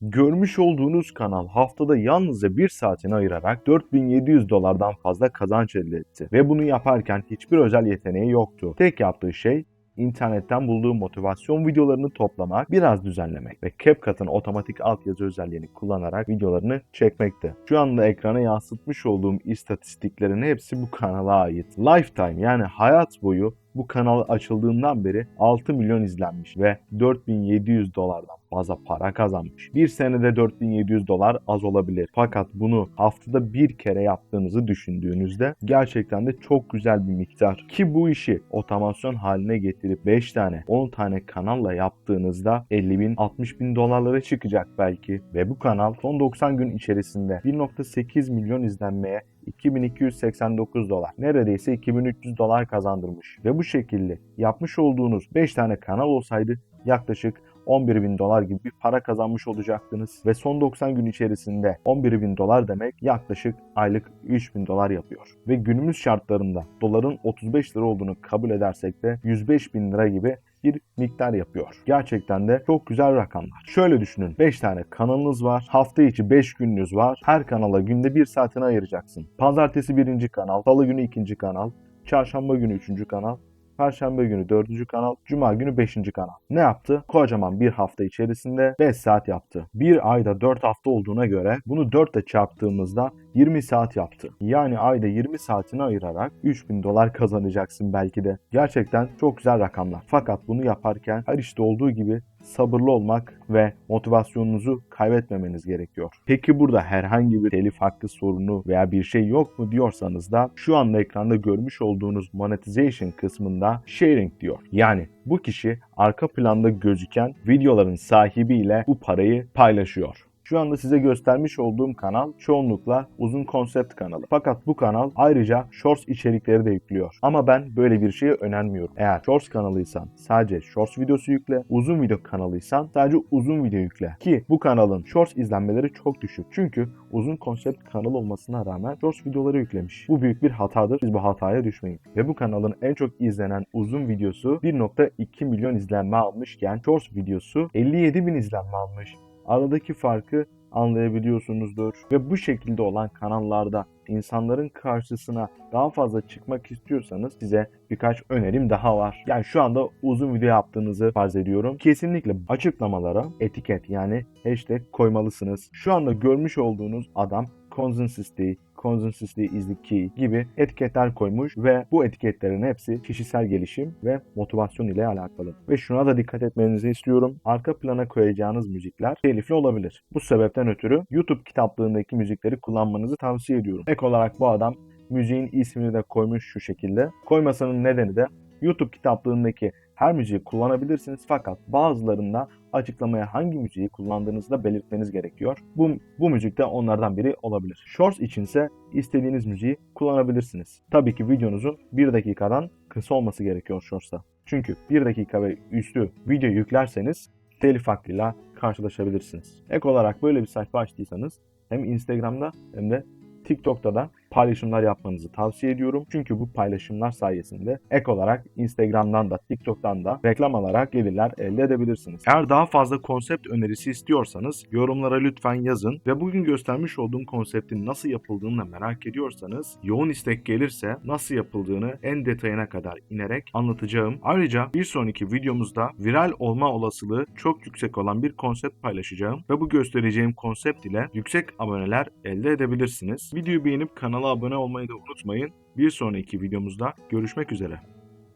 Görmüş olduğunuz kanal haftada yalnızca bir saatini ayırarak 4700 dolardan fazla kazanç elde etti. Ve bunu yaparken hiçbir özel yeteneği yoktu. Tek yaptığı şey internetten bulduğu motivasyon videolarını toplamak, biraz düzenlemek ve CapCut'ın otomatik altyazı özelliğini kullanarak videolarını çekmekti. Şu anda ekrana yansıtmış olduğum istatistiklerin hepsi bu kanala ait. Lifetime yani hayat boyu bu kanal açıldığından beri 6 milyon izlenmiş ve 4700 dolardan fazla para kazanmış. Bir senede 4700 dolar az olabilir. Fakat bunu haftada bir kere yaptığınızı düşündüğünüzde gerçekten de çok güzel bir miktar. Ki bu işi otomasyon haline getirip 5 tane 10 tane kanalla yaptığınızda 50 bin 60 bin dolarlara çıkacak belki. Ve bu kanal son 90 gün içerisinde 1.8 milyon izlenmeye 2289 dolar. Neredeyse 2300 dolar kazandırmış. Ve bu şekilde yapmış olduğunuz 5 tane kanal olsaydı yaklaşık 11 bin dolar gibi bir para kazanmış olacaktınız. Ve son 90 gün içerisinde 11 bin dolar demek yaklaşık aylık 3 bin dolar yapıyor. Ve günümüz şartlarında doların 35 lira olduğunu kabul edersek de 105 bin lira gibi bir miktar yapıyor. Gerçekten de çok güzel rakamlar. Şöyle düşünün. 5 tane kanalınız var. Hafta içi 5 gününüz var. Her kanala günde 1 saatini ayıracaksın. Pazartesi 1. kanal, salı günü 2. kanal, çarşamba günü 3. kanal, Perşembe günü 4. kanal, Cuma günü 5. kanal. Ne yaptı? Kocaman bir hafta içerisinde 5 saat yaptı. Bir ayda 4 hafta olduğuna göre bunu 4 ile çarptığımızda 20 saat yaptı. Yani ayda 20 saatini ayırarak 3000 dolar kazanacaksın belki de. Gerçekten çok güzel rakamlar. Fakat bunu yaparken her işte olduğu gibi sabırlı olmak ve motivasyonunuzu kaybetmemeniz gerekiyor. Peki burada herhangi bir telif hakkı sorunu veya bir şey yok mu diyorsanız da şu anda ekranda görmüş olduğunuz monetization kısmında sharing diyor. Yani bu kişi arka planda gözüken videoların sahibiyle bu parayı paylaşıyor. Şu anda size göstermiş olduğum kanal çoğunlukla uzun konsept kanalı. Fakat bu kanal ayrıca shorts içerikleri de yüklüyor. Ama ben böyle bir şeye önermiyorum. Eğer shorts kanalıysan sadece shorts videosu yükle, uzun video kanalıysan sadece uzun video yükle. Ki bu kanalın shorts izlenmeleri çok düşük. Çünkü uzun konsept kanal olmasına rağmen shorts videoları yüklemiş. Bu büyük bir hatadır. Siz bu hataya düşmeyin. Ve bu kanalın en çok izlenen uzun videosu 1.2 milyon izlenme almışken shorts videosu 57 bin izlenme almış aradaki farkı anlayabiliyorsunuzdur. Ve bu şekilde olan kanallarda insanların karşısına daha fazla çıkmak istiyorsanız size birkaç önerim daha var. Yani şu anda uzun video yaptığınızı farz ediyorum. Kesinlikle açıklamalara etiket yani hashtag koymalısınız. Şu anda görmüş olduğunuz adam consistency, consistency is the key gibi etiketler koymuş ve bu etiketlerin hepsi kişisel gelişim ve motivasyon ile alakalı. Ve şuna da dikkat etmenizi istiyorum. Arka plana koyacağınız müzikler telifli olabilir. Bu sebepten ötürü YouTube kitaplığındaki müzikleri kullanmanızı tavsiye ediyorum. Ek olarak bu adam müziğin ismini de koymuş şu şekilde. Koymasının nedeni de YouTube kitaplığındaki her müziği kullanabilirsiniz fakat bazılarında açıklamaya hangi müziği kullandığınızı da belirtmeniz gerekiyor. Bu, bu müzik de onlardan biri olabilir. Shorts içinse istediğiniz müziği kullanabilirsiniz. Tabii ki videonuzun 1 dakikadan kısa olması gerekiyor Shorts'ta. Çünkü 1 dakika ve üstü video yüklerseniz telif hakkıyla karşılaşabilirsiniz. Ek olarak böyle bir sayfa açtıysanız hem Instagram'da hem de TikTok'ta da paylaşımlar yapmanızı tavsiye ediyorum. Çünkü bu paylaşımlar sayesinde ek olarak Instagram'dan da TikTok'tan da reklam alarak gelirler elde edebilirsiniz. Eğer daha fazla konsept önerisi istiyorsanız yorumlara lütfen yazın ve bugün göstermiş olduğum konseptin nasıl yapıldığını da merak ediyorsanız yoğun istek gelirse nasıl yapıldığını en detayına kadar inerek anlatacağım. Ayrıca bir sonraki videomuzda viral olma olasılığı çok yüksek olan bir konsept paylaşacağım ve bu göstereceğim konsept ile yüksek aboneler elde edebilirsiniz. Videoyu beğenip kanala abone olmayı da unutmayın. Bir sonraki videomuzda görüşmek üzere.